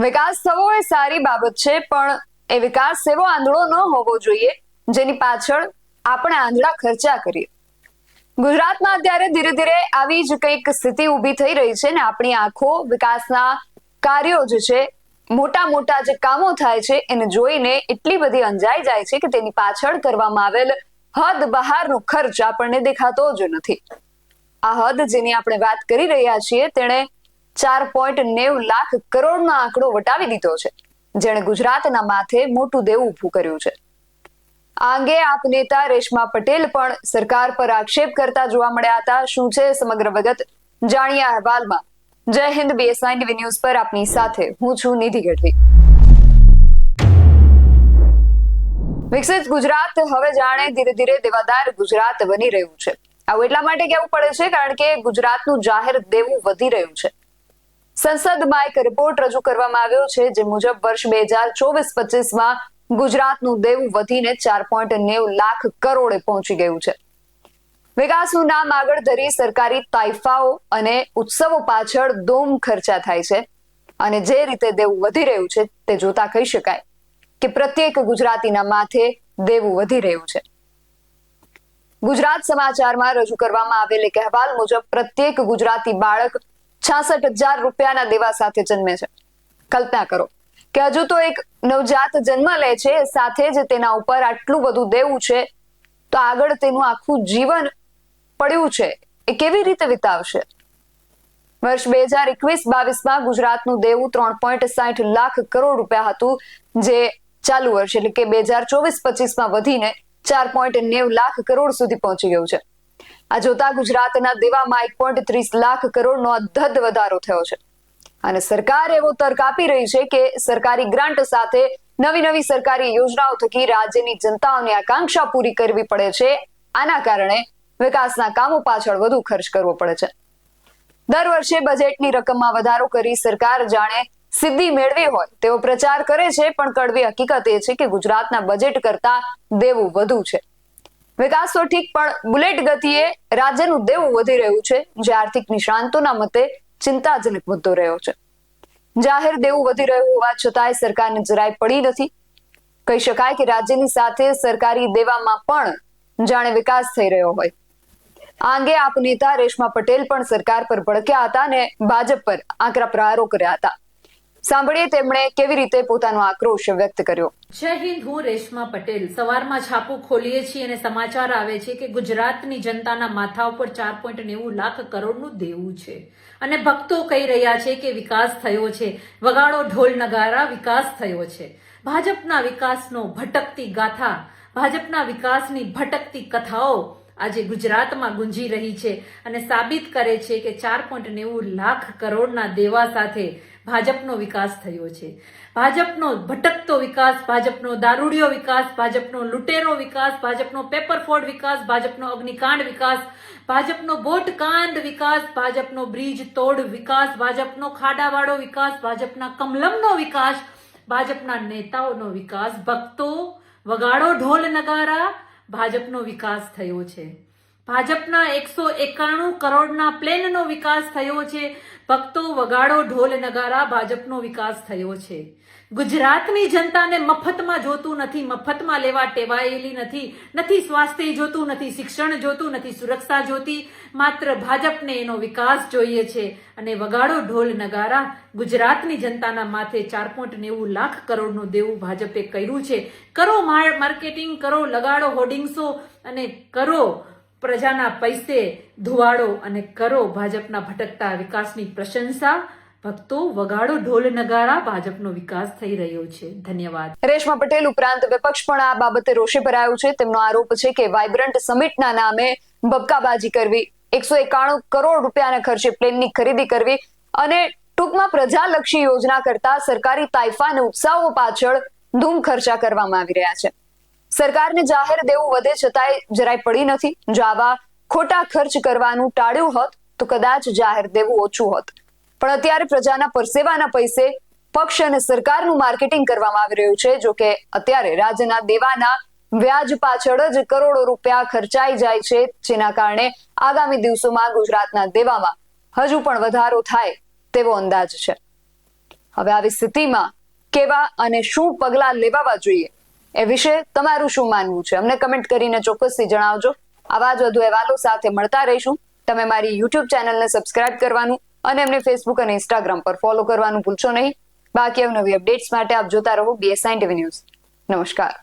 વિકાસ થવો એ સારી બાબત છે, પણ એ વિકાસ એવો આંધળો ન હોવો જોઈએ, જેની પાછળ આપણે આંધળા ખર્ચા કરીએ. ગુજરાતમાં અત્યારે ધીરે ધીરે આવી જ કંઈક સ્થિતિ ઊભી થઈ રહી છે ને આપણી આંખો, વિકાસના કાર્યો જે છે, મોટા મોટા જે કામો થાય છે, એને જોઈને એટલી બધી અંજાઈ જાય છે કે તેની પાછળ કરવામાં આવેલ હદ બહારનો ખર્ચ આપણને દેખાતો જ નથી. આ હદ જેની આપણે વાત કરી રહ્યા છીએ, તેણે ચાર પોઈન્ટ નેવું લાખ કરોડનો આંકડો વટાવી દીધો છે, જેણે ગુજરાતના માથે મોટું દેવું ઊભું કર્યું છે. આ અંગે આપ નેતા રેશમા પટેલ પણ સરકાર પર આક્ષેપ કરતા જોવા મળ્યા હતા. શું છે સમગ્ર વિગત જાણીએ અહેવાલમાં. જય હિન્દ બીએસઆઈ ટીવી ન્યૂઝ પર આપની સાથે હું છું નિધિ ગઢવી. વિકસિત ગુજરાત હવે જાણે ધીરે ધીરે દેવાદાર ગુજરાત બની રહ્યું છે. આવું એટલા માટે કહેવું પડે છે કારણ કે ગુજરાતનું જાહેર દેવું વધી રહ્યું છે. સંસદમાં એક રિપોર્ટ રજૂ કરવામાં આવ્યો છે, જે મુજબ વર્ષ બે હજાર ચોવીસ પચીસમાં ગુજરાતનું દેવું વધીને ચાર પોઈન્ટ નેવું લાખ કરોડે પહોંચી ગયું છે. વિકાસનું નામ આગળ ધરી સરકારી તાઇફાઓ અને ઉત્સવો પાછળ દોમ ખર્ચા થાય છે અને જે રીતે દેવું વધી રહ્યું છે, તે જોતા કહી શકાય કે પ્રત્યેક ગુજરાતીના માથે દેવું વધી રહ્યું છે. ગુજરાત સમાચારમાં રજૂ કરવામાં આવેલ એક અહેવાલ મુજબ પ્રત્યેક ગુજરાતી બાળક છાસઠ હજાર રૂપિયાના દેવા સાથે જન્મે છે. કલ્પના કરો કે હજુ તો એક નવજાત જન્મ લે છે, સાથે જ તેના ઉપર આટલું બધું દેવું છે, તો આગળ તેનું આખું જીવન પડ્યું છે, એ કેવી રીતે વિતાવશે? વર્ષ બે હજાર એકવીસ બાવીસમાં ગુજરાતનું દેવું ત્રણ પોઈન્ટ સાઠ લાખ કરોડ રૂપિયા હતું, જે ચાલુ વર્ષ એટલે કે બે હજાર ચોવીસ પચીસમાં વધીને ચાર પોઈન્ટ નેવ લાખ કરોડ સુધી પહોંચી ગયું છે. આ જોતા ગુજરાતના દેવામાં એક પોઈન્ટ ત્રીસ લાખ કરોડનો અધધ વધારો થયો છે. અને સરકાર એવો તર્ક આપી રહી છે કે સરકારી ગ્રાન્ટ સાથે નવી નવી સરકારી યોજનાઓ થકી રાજ્યની જનતાઓની આકાંક્ષા પૂરી કરવી પડે છે. આના કારણે વિકાસના કામો પાછળ વધુ ખર્ચ કરવો પડે છે. દર વર્ષે બજેટની રકમમાં વધારો કરી સરકાર જાણે સિદ્ધિ મેળવી હોય તેવો પ્રચાર કરે છે, પણ કડવી હકીકત એ છે કે ગુજરાતના બજેટ કરતા દેવું વધુ છે. વિકાસ તો ઠીક પણ બુલેટ ગતિએ રાજ્યનું દેવું વધી રહ્યું છે, જે આર્થિક નિષ્ણાંતોના મતે ચિંતાજનક મુદ્દો રહ્યો છે. જાહેર દેવું વધી રહ્યું હોવા છતાંય સરકારને જરાય પડી નથી. કહી શકાય કે રાજ્યની સાથે સરકારી દેવામાં પણ જાણે વિકાસ થઈ રહ્યો હોય. આ અંગે આપ નેતા રેશમા પટેલ પણ સરકાર પર ભડક્યા હતા અને ભાજપ પર આકરા પ્રહારો કર્યા હતા. સાંભળીએ તેમણે કેવી રીતે પોતાનો આક્રોશ વ્યક્ત કર્યો. જય હિન્દ, હું રેશમા પટેલ. સવારમાં છાપું ખોલીએ છીએ અને સમાચાર આવે છે કે ગુજરાતની જનતાના માથા ઉપર ચાર પોઈન્ટ નેવું લાખ કરોડનું દેવું છે. અને ભક્તો કહી રહ્યા છે કે વિકાસ થયો છે. વગાડો ઢોલ નગારા, વિકાસ થયો છે. ભાજપના વિકાસનો ભટકતી ગાથા, ભાજપના વિકાસની ભટકતી કથાઓ આજે ગુજરાતમાં ગુંજી રહી છે અને સાબિત કરે છે કે ચાર પોઈન્ટ નેવું લાખ કરોડના દેવા સાથે ભાજપનો વિકાસ થયો છે. ભાજપનો ભટકતો વિકાસ, ભાજપનો દારૂડિયો વિકાસ, ભાજપનો લૂંટેરો વિકાસ, ભાજપનો પેપરફોડ વિકાસ, ભાજપનો અગ્નિકાંડ વિકાસ, ભાજપનો બોટકાંડ વિકાસ, ભાજપનો બ્રિજ તોડ વિકાસ, ભાજપનો ખાડાવાળો વિકાસ, ભાજપના કમલમનો વિકાસ, ભાજપના નેતાઓનો વિકાસ, ભક્તો, વગાડો ઢોલ નગારા ભાજપનો વિકાસ થયો છે. ભાજપના એકસો એકાણું કરોડના પ્લેનનો વિકાસ થયો છે. ભક્તો વગાડો ઢોલ નગારા ભાજપનો વિકાસ થયો છે. ગુજરાતની જનતાને મફતમાં જોતું નથી, મફતમાં લેવા ટેવાયેલી નથી નથી સ્વાસ્થ્ય જોતું, નથી શિક્ષણ જોતું, નથી સુરક્ષા જોતી. માત્ર ભાજપને એનો વિકાસ જોઈએ છે અને વગાડો ઢોલ નગારા ગુજરાતની જનતાના માથે ચાર પોઈન્ટ નેવું લાખ કરોડનું દેવું ભાજપે કર્યું છે. કરો માર્કેટિંગ, કરો, લગાડો હોર્ડિંગ્સો અને કરો પ્રજાના પૈસે ધુવાડો અને કરો ભાજપના ભટકતા વિકાસની પ્રશંસા. ભક્તો વગાડો ઢોલ નગારા, ભાજપનો વિકાસ થઈ રહ્યો છે. ધન્યવાદ. રેશમા પટેલ ઉપરાંત વિપક્ષ પણ આ બાબતે રોષે ભરાયું છે. તેમનો આરોપ છે કે વાઇબ્રન્ટ સમિટના નામે બબકાબાજી કરવી, એકસો એકાણું કરોડ રૂપિયાના ખર્ચે પ્લેનની ખરીદી કરવી અને ટૂંકમાં પ્રજાલક્ષી યોજના કરતા સરકારી તાઇફા અને ઉત્સાહો પાછળ ધૂમ ખર્ચા કરવામાં આવી રહ્યા છે. સરકારને જાહેર દેવું વધે છતાંય જરાય પડી નથી. જો આવા ખોટા ખર્ચ કરવાનું ટાળ્યું હોત તો કદાચ જાહેર દેવું ઓછું હોત. પણ અત્યારે પ્રજાના પરસેવાના પૈસે પક્ષ અને સરકારનું માર્કેટિંગ કરવામાં આવી રહ્યું છે જો કે અત્યારે રાજ્યના દેવાના વ્યાજ પાછળ જ કરોડો રૂપિયા ખર્ચાઈ જાય છે, જેના કારણે આગામી દિવસોમાં ગુજરાતના દેવામાં હજુ પણ વધારો થાય તેવો અંદાજ છે. હવે આવી સ્થિતિમાં કેવા અને શું પગલાં લેવાવા જોઈએ? એ વિશે તમારું શું માનવું છે? અમને કમેન્ટ કરીને ચોક્કસથી જણાવજો. આવા જ વધુ અહેવાલો સાથે મળતા રહીશું. તમે મારી યુટ્યુબ ચેનલને સબસ્ક્રાઇબ કરવાનું અને એમને ફેસબુક અને ઇન્સ્ટાગ્રામ પર ફોલો કરવાનું ભૂલશો નહીં. બાકી નવી અપડેટ્સ માટે આપ જોતા રહો બીએસઆઈ ટીવી ન્યૂઝ નમસ્કાર.